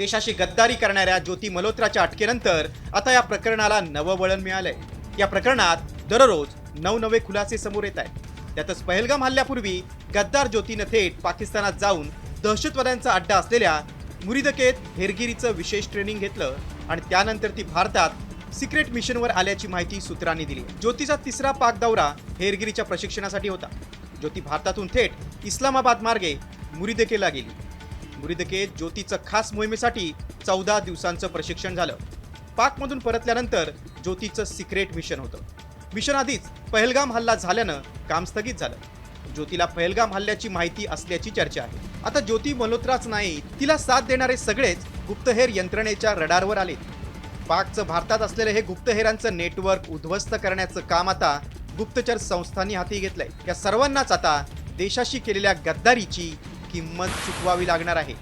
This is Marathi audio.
देशाशी गद्दारी करणाऱ्या ज्योती मल्होत्राच्या अटकेनंतर आता या प्रकरणाला नवं वळण मिळालंय. या प्रकरणात दररोज नवनवे खुलासे समोर येत आहेत. त्यातच पहलगाम हल्ल्यापूर्वी गद्दार ज्योतीनं थेट पाकिस्तानात जाऊन दहशतवाद्यांचा अड्डा असलेल्या मुरिदकेत हेरगिरीचं विशेष ट्रेनिंग घेतलं आणि त्यानंतर ती भारतात सिक्रेट मिशनवर आल्याची माहिती सूत्रांनी दिली. ज्योतीचा तिसरा पाक दौरा हेरगिरीच्या प्रशिक्षणासाठी होता. ज्योती भारतातून थेट इस्लामाबाद मार्गे मुरिदकेला गेली. मुरीदकेत ज्योतीचं खास मोहिमेसाठी चौदा दिवसांचं प्रशिक्षण झालं. पाकमधून परतल्यानंतर ज्योतीचं सिक्रेट मिशन होतं. मिशन आधीच पहलगाम हल्ला झाल्यानं काम स्थगित झालं. ज्योतीला पहलगाम हल्ल्याची माहिती असल्याची चर्चा आहे. आता ज्योती मल्होत्राच नाही तिला साथ देणारे सगळेच गुप्तहेर यंत्रणेच्या रडारवर आले. पाकचं भारतात असलेलं हे गुप्तहेरांचं नेटवर्क उद्ध्वस्त करण्याचं काम आता गुप्तचर संस्थांनी हाती घेतलंय. या सर्वांनाच आता देशाशी केलेल्या गद्दारीची किंमत चुकवावी लागणार आहे.